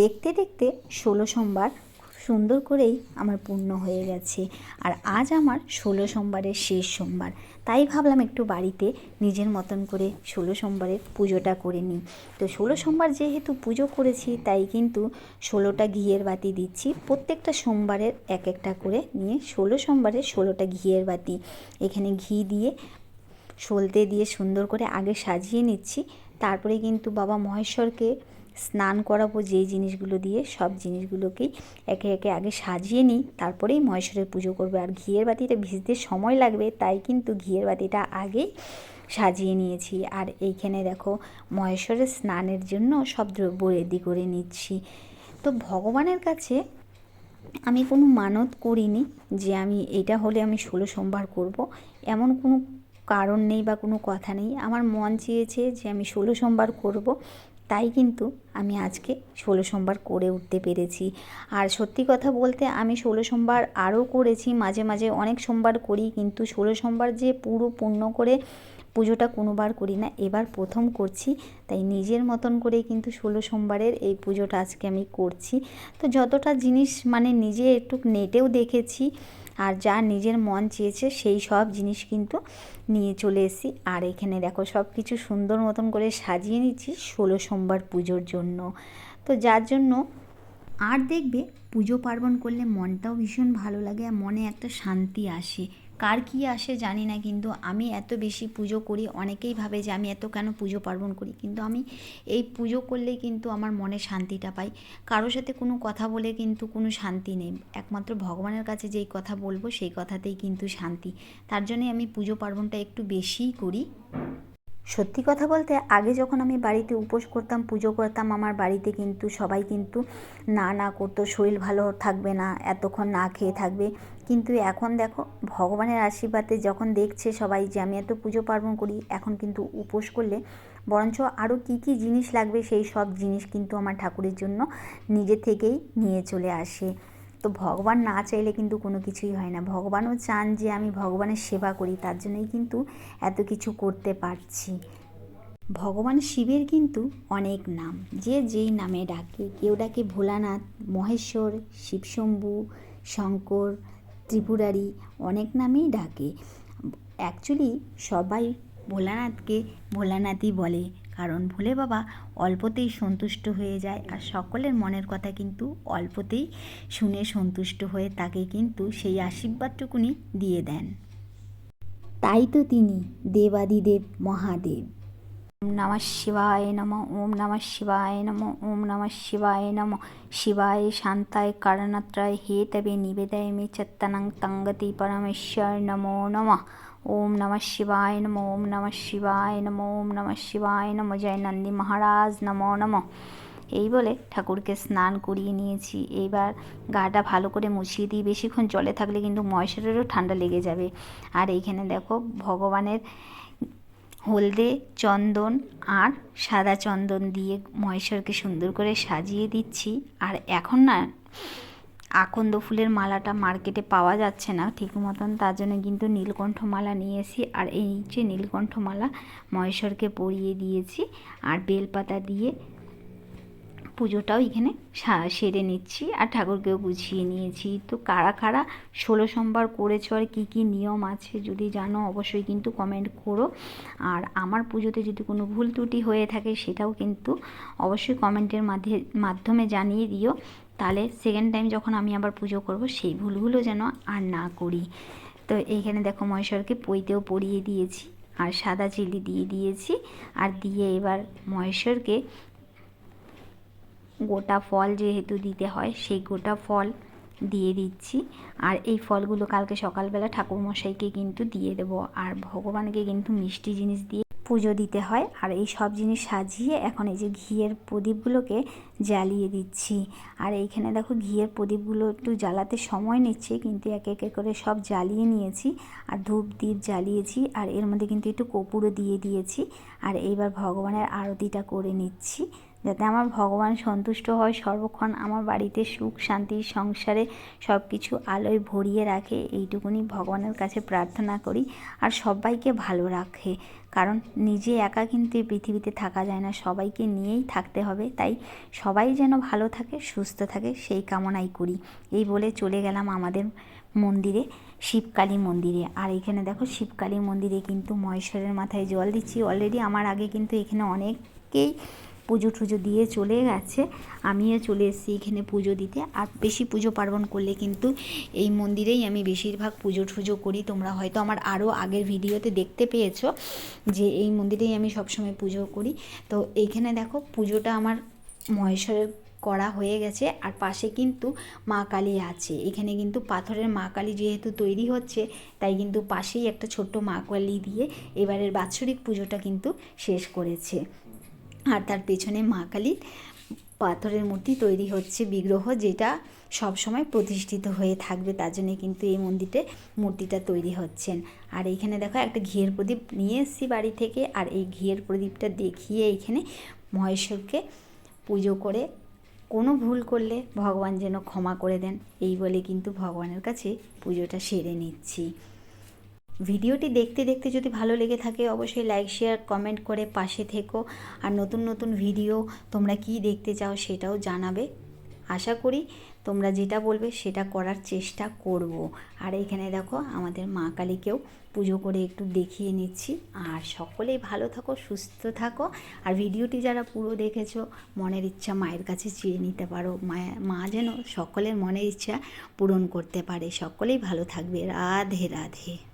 দেখতে দেখতে ষোলো সোমবার খুব সুন্দর করেই আমার পূর্ণ হয়ে গেছে। আর আজ আমার ষোলো সোমবারের শেষ সোমবার। তাই ভাবলাম একটু বাড়িতে নিজের মতন করে ষোলো সোমবারের পুজোটা করে নিই। তো ষোলো সোমবার যেহেতু পুজো করেছি, তাই কিন্তু ষোলোটা ঘিয়ের বাতি দিচ্ছি। প্রত্যেকটা সোমবারের এক একটা করে নিয়ে ষোলো সোমবারের ষোলোটা ঘিয়ের বাতি। এখানে ঘি দিয়ে, সলতে দিয়ে সুন্দর করে আগে সাজিয়ে নিচ্ছি। তারপরে কিন্তু বাবা মহেশ্বরকে স্নান করাবো যেই জিনিসগুলো দিয়ে সব জিনিসগুলোকেই একে একে আগে সাজিয়ে নিই, তারপরেই মহেশ্বরের পুজো করবে। আর ঘিয়ের বাতিটা ভিজতে সময় লাগবে, তাই কিন্তু ঘিয়ের বাতিটা আগেই সাজিয়ে নিয়েছি। আর এইখানে দেখো মহেশ্বরের স্নানের জন্য সব দ্রব্য রেডি করে নিচ্ছি। তো ভগবানের কাছে আমি কোনো মানত করিনি যে আমি এটা হলে আমি ষোলো সোমবার করব। এমন কোনো কারণ নেই বা কোনো কথা নেই। আমার মন চেয়েছে যে আমি ষোলো সোমবার করব। তাই কিন্তু আমি আজকে ষোলো সোমবার করে উঠতে পেরেছি। আর সত্যি কথা বলতে আমি ষোলো সোমবার আরও করেছি, মাঝে মাঝে অনেক সোমবার করি, কিন্তু ষোলো সোমবার যে পুরো পূর্ণ করে পুজোটা কোনোবার করি না, এবার প্রথম করছি। তাই নিজের মতন করে কিন্তু ষোলো সোমবারের এই পুজোটা আজকে আমি করছি। তো যতটা জিনিস মানে নিজে একটু নেটেও দেখেছি আর যা নিজের মন চেয়েছে সেই সব জিনিস কিন্তু নিয়ে চলে এসেছি। আর এখানে দেখো সব কিছু সুন্দর মতন করে সাজিয়ে নিচ্ছি ষোলো সোমবার পুজোর জন্য। তো যার জন্য আর দেখবে পুজো পার্বণ করলে মনটাও ভীষণ ভালো লাগে আর মনে একটা শান্তি আসে। কার কী আসে জানি না, কিন্তু আমি এত বেশি পুজো করি, অনেকেই ভাবে যে আমি এত কেন পুজো পার্বণ করি, কিন্তু আমি এই পুজো করলেই কিন্তু আমার মনে শান্তিটা পাই। কারোর সাথে কোনো কথা বলে কিন্তু কোনো শান্তি নেই। একমাত্র ভগবানের কাছে যেই কথা বলব, সেই কথাতেই কিন্তু শান্তি। তার জন্যই আমি পুজো পার্বণটা একটু বেশিই করি। সত্যি কথা বলতে আগে যখন আমি বাড়িতে উপোস করতাম, পুজো করতাম, আমার বাড়িতে কিন্তু সবাই কিন্তু না না করতো, শরীর ভালো থাকবে না, এতক্ষণ না খেয়ে থাকবে। কিন্তু এখন দেখো, ভগবানের আশীর্বাদে যখন দেখছে সবাই যে আমি এত পুজো পার্বণ করি, এখন কিন্তু উপোস করলে বরঞ্চ আরও কী কী জিনিস লাগবে সেই সব জিনিস কিন্তু আমার ঠাকুরের জন্য নিজে থেকেই নিয়ে চলে আসে। তো ভগবান না চাইলে কিন্তু কোনো কিছুই হয় না। ভগবানও চান যে আমি ভগবানের সেবা করি, তার জন্যই কিন্তু এত কিছু করতে পারছি। ভগবান শিবের কিন্তু অনেক নাম। যে যেই নামে ডাকে, কেউ ডাকে ভোলানাথ, মহেশ্বর, শিবশম্ভু, শঙ্কর, ত্রিপুরারি, অনেক নামেই ডাকে। অ্যাকচুয়ালি সবাই ভোলানাথকে ভোলানাথই বলে। কারণ ভোলে বাবা অল্পতেই সন্তুষ্ট হয়ে যায় আর সকলের মনের কথা কিন্তু অল্পতেই শুনে সন্তুষ্ট হয়ে তাকে কিন্তু সেই আশীর্বাদটুকুনি দিয়ে দেন। তাই তো তিনি দেবাদিদেব মহাদেব। ওম নমঃ শিবায় নম ওম নমঃ শিবায় নম ওম নমঃ শিবায় নম। শিবায় শান্তায় কারণত্রায় হে তবে নিবেদয় মে চত্তনং তঙ্গতি পরমেশ্বর নমো নমঃ। ওম নমঃ শিবায় নম, ওম নমঃ শিবায় নম, ওম নমঃ শিবায় নম, জয় নন্দী মহারাজ, নমো নমঃ। এই বলে ঠাকুরকে স্নান করিয়ে নিয়েছি। এইবার গাটা ভালো করে মুছিয়ে দিই। বেশিক্ষণ জলে থাকলে কিন্তু ময়সারেরও ঠান্ডা লেগে যাবে। আর এইখানে দেখো ভগবানের হলদে চন্দন আর সাদা চন্দন দিয়ে মহেশ্বরকে সুন্দর করে সাজিয়ে দিচ্ছি। আর এখন না আকন্দ ফুলের মালাটা মার্কেটে পাওয়া যাচ্ছে না ঠিক মতন, তার জন্য কিন্তু নীলকণ্ঠ মালা নিয়েছি আর এই যে নীলকণ্ঠ মালা মহেশ্বরকে পরিয়ে দিয়েছি, আর বেলপাতা দিয়ে পুজোটাও এখানে সেরে নিচ্ছি আর ঠাকুরকেও গুছিয়ে নিয়েছি। তো কারা কারা ষোলো সোমবার করেছ আর কী কী নিয়ম আছে যদি জানো অবশ্যই কিন্তু কমেন্ট করো। আর আমার পুজোতে যদি কোনো ভুল ত্রুটি হয়ে থাকে সেটাও কিন্তু অবশ্যই কমেন্টের মাধ্যমে মাধ্যমে জানিয়ে দিও। তাহলে সেকেন্ড টাইম যখন আমি আবার পুজো করব সেই ভুলগুলো যেন আর না করি। তো এইখানে দেখো মহেশ্বরকে পইতেও পরিয়ে দিয়েছি আর সাদা চিলি দিয়ে দিয়েছি। আর দিয়ে এবার মহেশ্বরকে গোটা ফল যেহেতু দিতে হয়, সেই গোটা ফল দিয়ে দিচ্ছি। আর এই ফলগুলো কালকে সকালবেলা ঠাকুরমশাইকে কিন্তু দিয়ে দেবো। আর ভগবানকে কিন্তু মিষ্টি জিনিস দিয়ে পুজো দিতে হয়। আর এই সব জিনিস সাজিয়ে এখন এই যে ঘিয়ের প্রদীপগুলোকে জ্বালিয়ে দিচ্ছি। আর এইখানে দেখো ঘিয়ের প্রদীপগুলো একটু জ্বালাতে সময় নিচ্ছে, কিন্তু এক একে করে সব জ্বালিয়ে নিয়েছি। আর ধূপ দ্বীপ জ্বালিয়েছি, আর এর মধ্যে কিন্তু একটু কপুরও দিয়ে দিয়েছি। আর এইবার ভগবানের আরতিটা করে নিচ্ছি। যাতে আমার ভগবান সন্তুষ্ট হয়, সর্বক্ষণ আমার বাড়িতে সুখ, শান্তি, সংসারে সব কিছু আলোয় ভরিয়ে রাখে। এইটুকুনি ভগবানের কাছে প্রার্থনা করি আর সবাইকে ভালো রাখে। কারণ নিজে একা কিন্তু এই পৃথিবীতে থাকা যায় না, সবাইকে নিয়েই থাকতে হবে। তাই সবাই যেন ভালো থাকে, সুস্থ থাকে, সেই কামনাই করি। এই বলে চলে গেলাম আমাদের মন্দিরে, শিবকালী মন্দিরে। আর এখানে দেখো, শিবকালী মন্দিরে কিন্তু মহেশ্বরের মাথায় জল দিচ্ছি। অলরেডি আমার আগে কিন্তু এখানে অনেকেই পুজো টুজো দিয়ে চলে গেছে। আমিও চলে এসেছি এখানে পুজো দিতে। আর বেশি পুজো পার্বণ করলে কিন্তু এই মন্দিরেই আমি বেশিরভাগ পুজো টুজো করি। তোমরা হয়তো আমার আরও আগের ভিডিওতে দেখতে পেয়েছ যে এই মন্দিরেই আমি সবসময় পুজো করি। তো এইখানে দেখো পুজোটা আমার মহেশ্বরের করা হয়ে গেছে। আর পাশে কিন্তু মা কালী আছে। এখানে কিন্তু পাথরের মা কালী যেহেতু তৈরি হচ্ছে, তাই কিন্তু পাশেই একটা ছোট্ট মা কালী দিয়ে এবারের বাৎসরিক পুজোটা কিন্তু শেষ করেছে। আর তার পেছনে মা কালীর পাথরের মূর্তি তৈরি হচ্ছে বিগ্রহ, যেটা সব সময় প্রতিষ্ঠিত হয়ে থাকবে। তার জন্য কিন্তু এই মন্দিরে মূর্তিটা তৈরি হচ্ছেন। আর এইখানে দেখো একটা ঘিয়ের প্রদীপ নিয়ে এসেছি বাড়ি থেকে। আর এই ঘিয়ের প্রদীপটা দেখিয়ে এইখানে মহেশ্বরকে পুজো করে কোনো ভুল করলে ভগবান যেন ক্ষমা করে দেন। এই বলে কিন্তু ভগবানের কাছে পুজোটা সেরে নিচ্ছি। ভিডিওটি দেখতে দেখতে যদি ভালো লেগে থাকে, অবশ্যই লাইক শেয়ার কমেন্ট করে পাশে থেকো। আর নতুন নতুন ভিডিও তোমরা কি দেখতে চাও সেটাও জানাবে। আশা করি তোমরা যেটা বলবে সেটা করার চেষ্টা করব। আর এখানে দেখো আমাদের মা কালীকেও পুজো করে একটু দেখিয়ে নিচ্ছি। আর সকলেই ভালো থাকো, সুস্থ থাকো। আর ভিডিওটি যারা পুরো দেখেছ, মনের ইচ্ছা মায়ের কাছে চেয়ে নিতে পারো। মায়া, মা যেন সকলের মনের ইচ্ছা পূরণ করতে পারে। সকলেই ভালো থাকবে। রাধে রাধে।